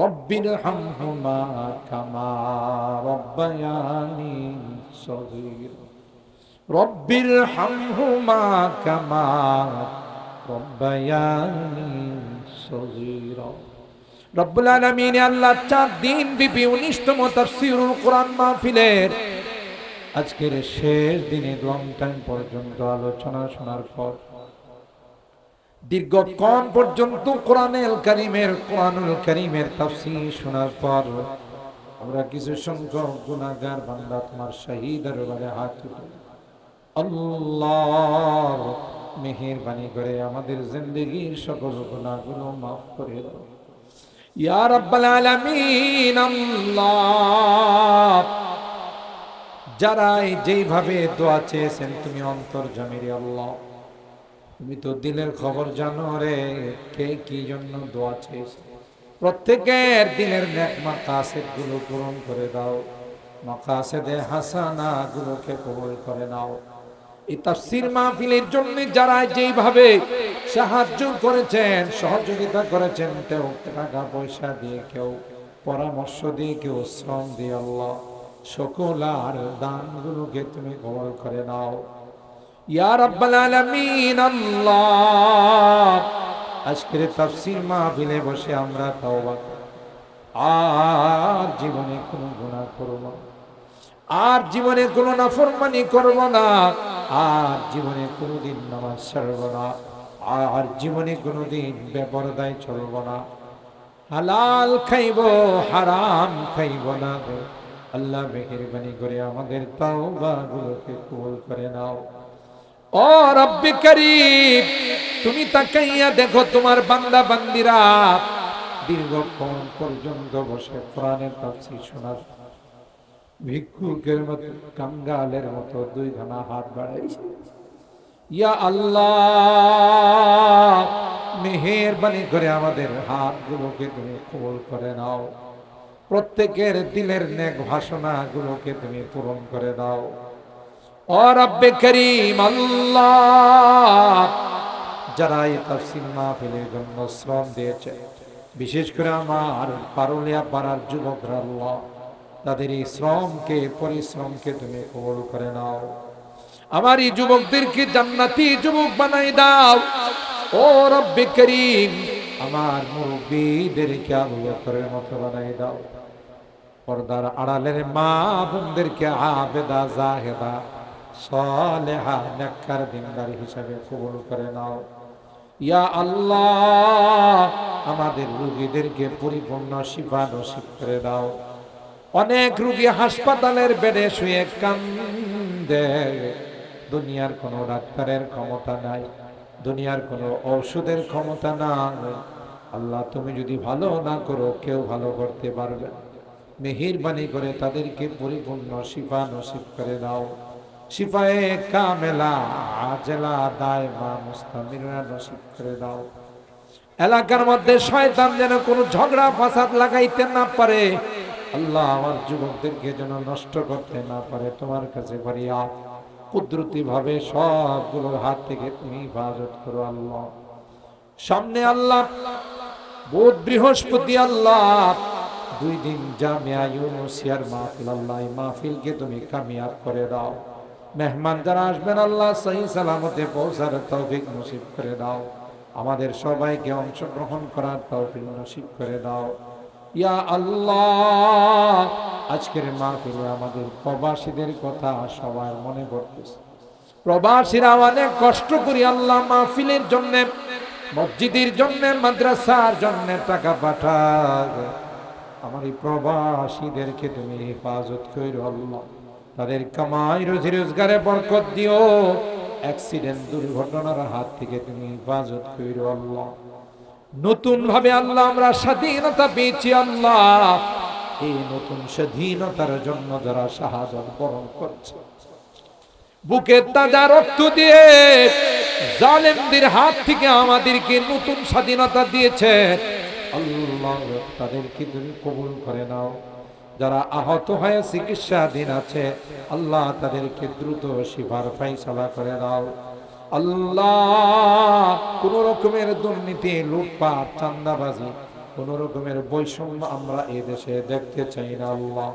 রব্বির হামহুমা কামা রব্বায়ানি সগীর। রব্বির হামহুমা কামা রব্বায়ানি সগীর। রব্বুল আলামিন আল্লাহ চার দিন বিপি উনিশতম তাফসিরুল কোরআন মাহফিলের আজকের শেষ দিনে লং টাইম পর্যন্ত আলোচনা শোনার পর দীর্ঘক্ষণ পর্যন্ত কোরআনুল করিমের কোরআনুল করিমের তাফসির শোনার পর আমরা কিছু সংখ্যক গুণাগার বান্দা, তোমার শহীদ দরবারে হাত তুলি। আল্লাহ মেহেরবানি করে আমাদের জিন্দগির সকল গুণাগুলো মাফ করে দাও। ইয়া রাব্বাল আলামিন, আল্লাহ যারা যেইভাবে দোয়া চেয়েছেন, তুমি অন্তর জামিরি আল্লাহ তুমি তো দিলের খবর জানো রে, কে কি জন্য দোয়া চেয়েছে? প্রত্যেকের দিনের মাকাসেদগুলো পূরণ করে দাও। মাকাসেদে হাসানা গুলোকে কবুল করে নাও। এই তাফসির মাহফিলের জন্য যারা যেইভাবে সাহায্য করেছেন, সহযোগিতা করেছেন কেউ টাকা পয়সা দিয়ে কেউ পরামর্শ দিয়ে কেউ শ্রম দিয়ে আল্লাহ সকল আর দানগুলোকে তুমি কবল করে নাও। ইয়া রাব্বাল আলামিন, আল্লাহ। আজকের তাফসির মাহফিলে বসে আমরা তাওবা আর জীবনে কোনো গুনাহ করব না। আর জীবনে কোনো নাফরমানি করব না। আর জীবনে কোনোদিন নামাজ ছাড়ব না। আর জীবনে কোনোদিন বেপরদায় চলব না। হালাল খাইব, হারাম খাইব না আল্লাহ মেহেরবানি করে আমাদের তাওবা গুলোকে কবুল করে নাও। ও রব্বি করিম, তুমি তাকাইয়া দেখো তোমার বান্দা বান্দিরা দীর্ঘক্ষণ পর্যন্ত বসে কোরআনের তাফসীর শোনার। ভিক্ষুকের মতো, কাঙ্গালের মতো দুই খানা হাত বাড়াইছে। ইয়া আল্লাহ, মেহেরবানি করে আমাদের হাতগুলোকে তুমি কবুল করে নাও। প্রত্যেকের দিলের নেক ভাষণা গুলোকে তুমি পূরণ করে দাও রব্বে করিম আল্লাহ। যারা এই তাফসির মাহফিলের জন্য শ্রম দিয়েছে, বিশেষ করে আমার পারুলিয়া পাড়ার যুবকরা আল্লাহ, তাদের এই শ্রমকে, পরিশ্রমকে তুমি কবল করে নাও। আমার এই যুবকদেরকে জান্নাতি যুবক বানাই দাও। ও রব্বে করিম, আমার মুরব্বীদেরকে আবু বকরের মতো বানাই দাও। পর্দার আড়ালের মা বোনদেরকে আবেদা জাহেদা সলেহা, নেককার দিনদার হিসাবে কবুল করে নাও। ইয়া আল্লাহ, আমাদের রুগীদেরকে পরিপূর্ণ শিফা নসিব করে দাও। অনেক রুগী হাসপাতালের বেডে শুয়ে কান্দে। দুনিয়ার কোনো ডাক্তারের ক্ষমতা নাই, দুনিয়ার কোনো ঔষধের ক্ষমতা নাই। আল্লাহ, তুমি যদি ভালো না করো, কেউ ভালো করতে পারবে মেহিরবানি করে তাদেরকে পরিপূর্ণ শিফা নসিব করে দাও। শিফায়ে কামেলা, আজেলা দায় মা মুস্তামিরা নসিব করে দাও। এলাকার মধ্যে শয়তান যেন কোনো ঝগড়া, ফাসাদ লাগাইতে না পারে। আল্লাহ আমার যুবকদেরকে যেন নষ্ট করতে না পারে। তোমার কাছে পারিয়া কুদরতি ভাবে সবগুলোর হাত থেকে তুমি হেফাজত করো আল্লাহ। সামনে আল্লাহ, বোধ, বৃহস্পতি আল্লাহ। দুই দিন জামিয়া ইউনুসিয়ার মাহফিল, আল্লাহ মাহফিলকে তুমি কামিয়াব করে দাও। মেহমান যারা আসবেন, আল্লাহ সহি সালামতে পৌঁছার তৌফিক নসিব করে দাও। আমাদের সবাইকে অংশগ্রহণ করার তৌফিক নসিব করে দাও। ইয়া আল্লাহ, আজকের মাহফিলে আমাদের প্রবাসীদের কথা সবার মনে পড়তেছে। প্রবাসীরা অনেক কষ্ট করি আল্লাহ মাহফিলের জন্য, মসজিদের জন্য, মাদ্রাসার জন্য টাকা পাঠাক আমার এই প্রবাসীদেরকে তুমি হেফাজত করো আল্লাহ। তাদের কামাই, রোজি রোজগারে বরকত দিও। অ্যাক্সিডেন্ট দুর্ঘটনার হাত থেকে তুমি হেফাজত করো আল্লাহ। নতুন ভাবে আল্লাহ, আমরা স্বাধীনতা পেয়েছি আল্লাহ। এই নতুন স্বাধীনতার জন্য যারা শাহাদত বরণ করছে, বুকের তাজা রক্ত দিয়ে জালেমদের হাত থেকে আমাদেরকে নতুন স্বাধীনতা দিয়েছে। আল্লাহ, তাদেরকে তুমি কবুল করে নাও। যারা আহত হয়ে চিকিৎসাধীন আছে, আল্লাহ তাদেরকে দ্রুত শিফার ফাইসালা করে দাও। আল্লাহ, কোন রকমের দুর্নীতি, লুটপাট চান্দাবাজি কোন রকমের বৈষম্য আমরা এই দেশে দেখতে চাই না, আল্লাহ।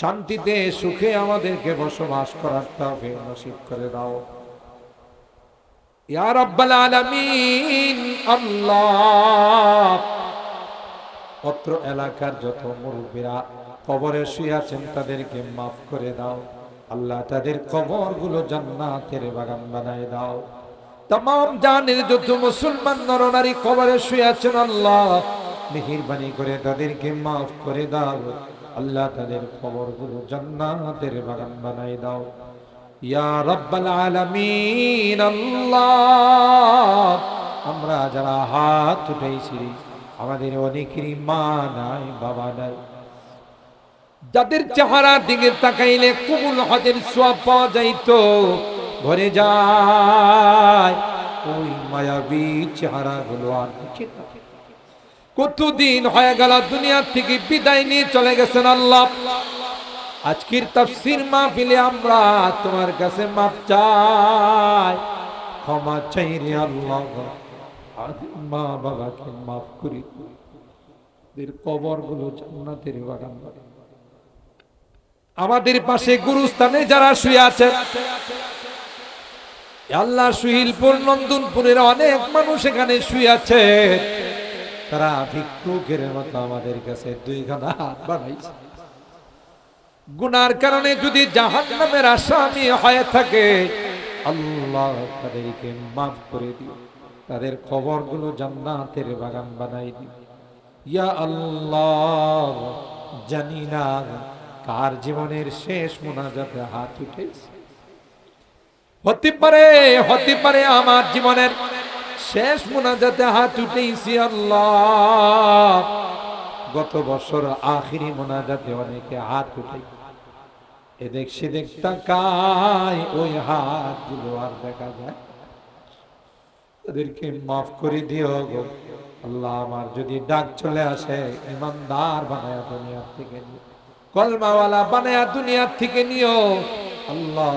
শান্তিতে, সুখে আমাদেরকে বসবাস করার তৌফিক নসিব করে দাও। ইয়া রাব্বাল আলামিন, আল্লাহ অত্র এলাকার যত মুরব্বীরা কবরে শুয়ে আছেন তাদেরকে মাফ করে দাও। আল্লাহ তাদের কবরগুলো জান্নাতের বাগান বানায় দাও। তাম জানের যত মুসলমান নরনারী কবরে শুয়ে আছেন আল্লাহ। মেহেরবানি করে তাদেরকে মাফ করে দাও। আল্লাহ তাদের কবরগুলো জান্নাতের বাগান বানায় দাও। ইয়া রব্বাল আলামিন, আল্লাহ। আমরা যারা হাত উঠেছি আমাদের অনেকেরই মা নাই, বাবা নাই। যাদের চেহারা দিকে তাকাইলে কুবুল হজের সোয়াব পাওয়া যাইতো ঘরে যায়। ওই মায়াবী চেহারা গুলো আর দেখে কতদিন হয়ে গেল দুনিয়া থেকে বিদায় নিয়ে চলে গেছেন আল্লাহ। আজকের তাফসির মাহফিলে আমরা তোমার কাছে মাপ চাই। ক্ষমা চাই রে আল্লাহ। মা বাবাকে মাফ করি। এদের কবরগুলো জান্নাতের বাগান বানাও। আমাদের পাশে গুরুস্থানে যারা শুয়ে আছেন আল্লাহ সুহিলপুর, নন্দনপুরের অনেক মানুষ এখানে শুয়ে আছে। তারা ভিক্ষুকের মতো আমাদের কাছে দুই খানা হাত বানাইছে গুনার কারণে যদি জাহান নামের আসামি হয়ে থাকে, আল্লাহ তাদেরকে মাফ করে দিও। তাদের খবরগুলো জান্নাতের বাগান বানাই দিও ইয়া আল্লাহ, জানি না কার জীবনের শেষ মোনাজাতে হাত উঠেছে। হতে পারে হতে পারে আমার জীবনের শেষ মোনাজাতে হাত উঠেছি আল্লাহ। গত বছর আখিরি মোনাজাতে অনেকে হাত উঠে। এদেখ সেদেখ তাকায়, ওই হাতগুলো আর দেখা যায় তাদেরকে মাফ করে দিও গো। আল্লাহ আমার যদি ডাক চলে আসে, ইমানদার বানায়া দুনিয়ার থেকে নিও। কলমাওয়ালা বানায়া দুনিয়ার থেকে নিও। আল্লাহ,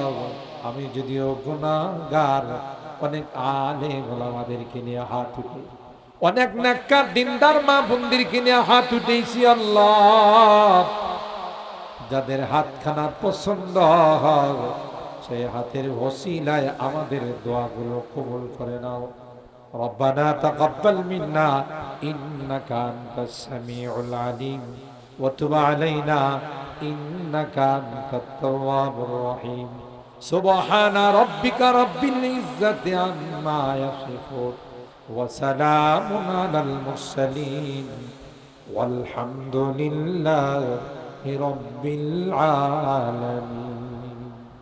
আমি যদিও গুনাহগার, অনেক আলে বলে আমাদেরকে নিয়ে হাত উঠে, অনেক নেককার দিনদার মা বন্দিরকে নিয়ে হাত উঠেছি আল্লাহ। যাদের হাতখানা পছন্দ হয় সেই হাতের ওসিলায় আমাদের দোয়াগুলো কবুল করে নাও ربنا تقبل منا إنك أنت السميع العليم وتب علينا إنك أنت التواب الرحيم سبحان ربك رب العزة عما يصفون وسلام على المرسلين والحمد لله رب العالمين